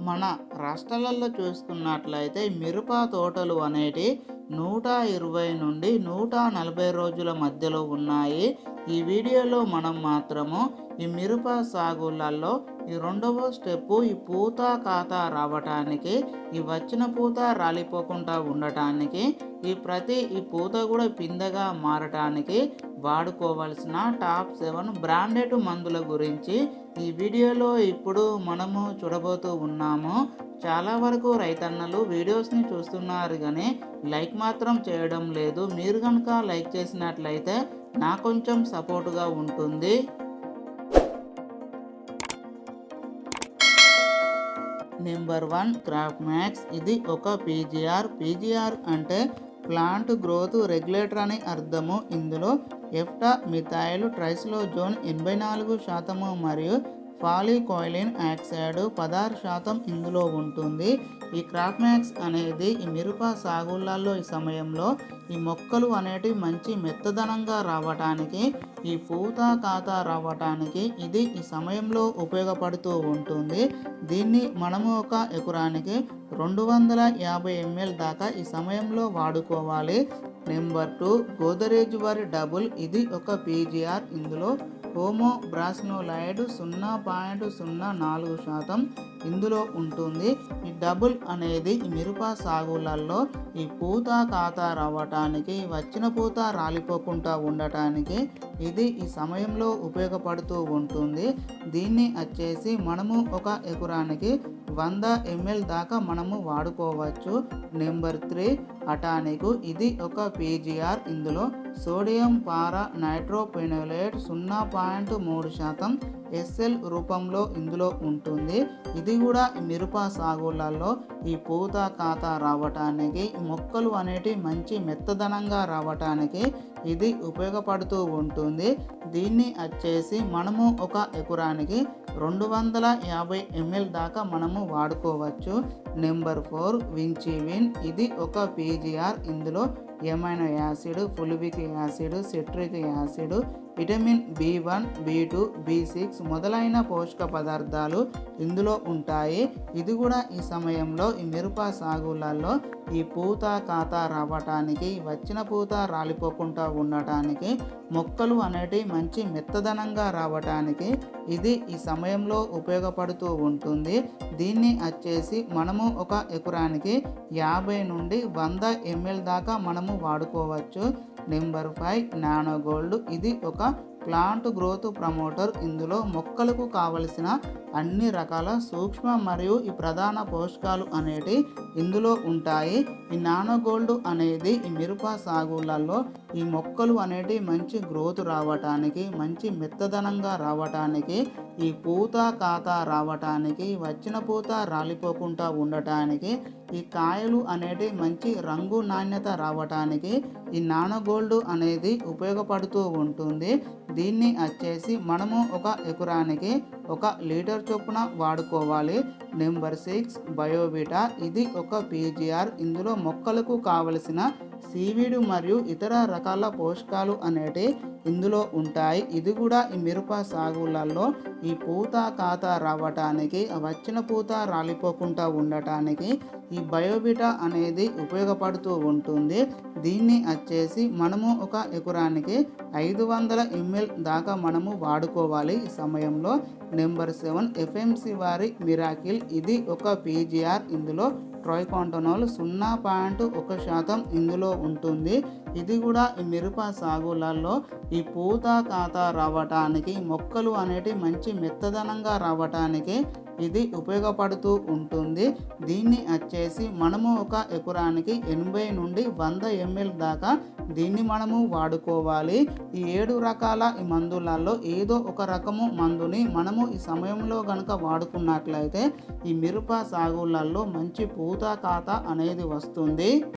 మన రాష్ట్రాలలో చూసుకున్నట్లయితే మిరప తోటలు అనేటి నూట ఇరవై నుండి నూట నలభై రోజుల మధ్యలో ఉన్నాయి. ఈ వీడియోలో మనం మాత్రము ఈ మిరప సాగులలో ఈ రెండవ స్టెప్ ఈ పూత ఖాతా రావటానికి ఈ వచ్చిన పూత రాలిపోకుండా ఉండటానికి ఈ ప్రతి ఈ పూత కూడా పిందగా మారటానికి వాడుకోవలసిన టాప్ సెవెన్ బ్రాండెడ్ మందుల గురించి ఈ వీడియోలో ఇప్పుడు మనము చూడబోతూ ఉన్నాము. చాలా వరకు రైతన్నలు వీడియోస్ని చూస్తున్నారు కానీ లైక్ మాత్రం చేయడం లేదు. మీరు కనుక లైక్ చేసినట్లయితే నా కొంచెం సపోర్టుగా ఉంటుంది. Number one craft max. ఇది ఒక పీజీఆర్. పీజీఆర్ అంటే ప్లాంట్ గ్రోత్ రెగ్యులేటర్ అని అర్థము. ఇందులో ఎఫ్టా మిథాయిలు ట్రైస్లో జోన్ ఎనభై నాలుగు శాతము మరియు పాలికోయిలిన్ యాక్సైడ్ పదహారు శాతం ఇందులో ఉంటుంది. ఈ క్రాప్ మ్యాక్స్ అనేది ఈ మిరప సాగులలో ఈ సమయంలో ఈ మొక్కలు అనేటివి మంచి మెత్తదనంగా రావటానికి ఈ పూత కాత రావటానికి ఇది ఈ సమయంలో ఉపయోగపడుతూ ఉంటుంది. దీన్ని మనము ఒక ఎకరానికి రెండు వందల యాభై ఎంఎల్ దాకా ఈ సమయంలో వాడుకోవాలి. నెంబర్ టూ గోదరేజ్ వారి డబుల్ ఇది ఒక పీజీఆర్ ఇందులో హోమో బ్రాస్నోలైడ్ సున్నా పాయింట్ సున్నా నాలుగు శాతం ఇందులో ఉంటుంది. ఈ డబుల్ అనేది మిరప సాగులలో ఈ పూత కాత రావటానికి వచ్చిన పూత రాలిపోకుండా ఉండటానికి ఇది ఈ సమయంలో ఉపయోగపడుతూ ఉంటుంది. దీన్ని వచ్చేసి మనము ఒక ఎకరానికి వంద ఎంఎల్ దాకా మనము వాడుకోవచ్చు. నెంబర్ త్రీ అటానిక్ ఇది ఒక పీజీఆర్ ఇందులో సోడియం పారా నైట్రోపెనోలేట్ సున్నా పాయింట్ మూడు శాతం ఎస్ఎల్ రూపంలో ఇందులో ఉంటుంది. ఇది కూడా మిరప సాగులలో ఈ పూత ఖాతా రావటానికి మొక్కలు అనేటి మంచి మెత్తదనంగా రావటానికి ఇది ఉపయోగపడుతూ ఉంటుంది. దీన్ని వచ్చేసి మనము ఒక ఎకరానికి రెండు వందల యాభై ఎంఎల్ దాకా మనము వాడుకోవచ్చు. నెంబర్ ఫోర్ వించివిన్. ఇది ఒక పీజీఆర్. ఇందులో amino acid fulvic acid citric acid vitamin B one B two B six మొదలైన పోషక పదార్థాలు ఇందులో ఉంటాయి. ఇది కూడా ఈ సమయంలో ఈ మిరప సాగులలో ఈ పూత కాత రావటానికి వచ్చిన పూత రాలిపోకుండా ఉండటానికి మొక్కలు అనేటివి మంచి మెత్తదనంగా రావటానికి ఇది ఈ సమయంలో ఉపయోగపడుతూ ఉంటుంది. దీన్ని వచ్చేసి మనము ఒక ఎకరానికి యాభై నుండి వంద ఎంఎల్ దాకా మనము వాడుకోవచ్చు. Number five nano gold. ఇది ఒక ప్లాంట్ గ్రోత్ ప్రమోటర్. ఇందులో మొక్కలకు కావలసిన అన్ని రకాల సూక్ష్మ మరియు ఈ ప్రధాన పోషకాలు అనేటి ఇందులో ఉంటాయి. ఈ నానో గోల్డ్ అనేది ఈ మిరప సాగులలో ఈ మొక్కలు అనేటి మంచి గ్రోత్ రావటానికి మంచి మెత్తదనంగా రావటానికి ఈ పూత కాత రావటానికి వచ్చిన పూత రాలిపోకుండా ఉండటానికి ఈ కాయలు అనేటి మంచి రంగు నాణ్యత రావటానికి ఈ నానగోల్డ్ అనేది ఉపయోగపడుతూ ఉంటుంది. దీన్ని వచ్చేసి మనము ఒక ఎకరానికి ఒక లీటర్ చొప్పున వాడుకోవాలి. నెంబర్ సిక్స్ బయోబిటా ఇది ఒక పీజీఆర్. ఇందులో మొక్కలకు కావలసిన సీవీడు మరియు ఇతర రకాల పోషకాలు అనేటి ఇందులో ఉంటాయి. ఇది కూడా ఈ మిరప సాగులలో ఈ పూత కాత రావటానికి వచ్చిన పూత రాలిపోకుండా ఉండటానికి ఈ బయోబిటా అనేది ఉపయోగపడుతూ ఉంటుంది. దీన్ని వచ్చేసి మనము ఒక ఎకరానికి ఐదు వందల ఎంఎల్ దాకా మనము వాడుకోవాలి. ఈ సమయంలో నెంబర్ సెవెన్ ఎఫ్ఎంసి వారి మిరాకిల్. ఇది ఒక పీజీఆర్. ఇందులో ట్రైకాంటోనాల్ సున్నా పాయింట్ ఒక శాతం ఇందులో ఉంటుంది. ఇది కూడా ఈ మిరప సాగులలో ఈ పూత ఖాతా రావటానికి మొక్కలు అనేటి మంచి మెత్తదనంగా రావటానికి ఇది ఉపయోగపడుతూ ఉంటుంది. దీన్ని వచ్చేసి మనము ఒక ఎకరానికి ఎనభై నుండి వంద ఎంఎల్ దాకా దీన్ని మనము వాడుకోవాలి. ఈ ఏడు రకాల ఈ మందులలో ఏదో ఒక రకము మందుని మనము ఈ సమయంలో కనుక వాడుకున్నట్లయితే ఈ మిరప సాగులలో మంచి పూత కాత అనేది వస్తుంది.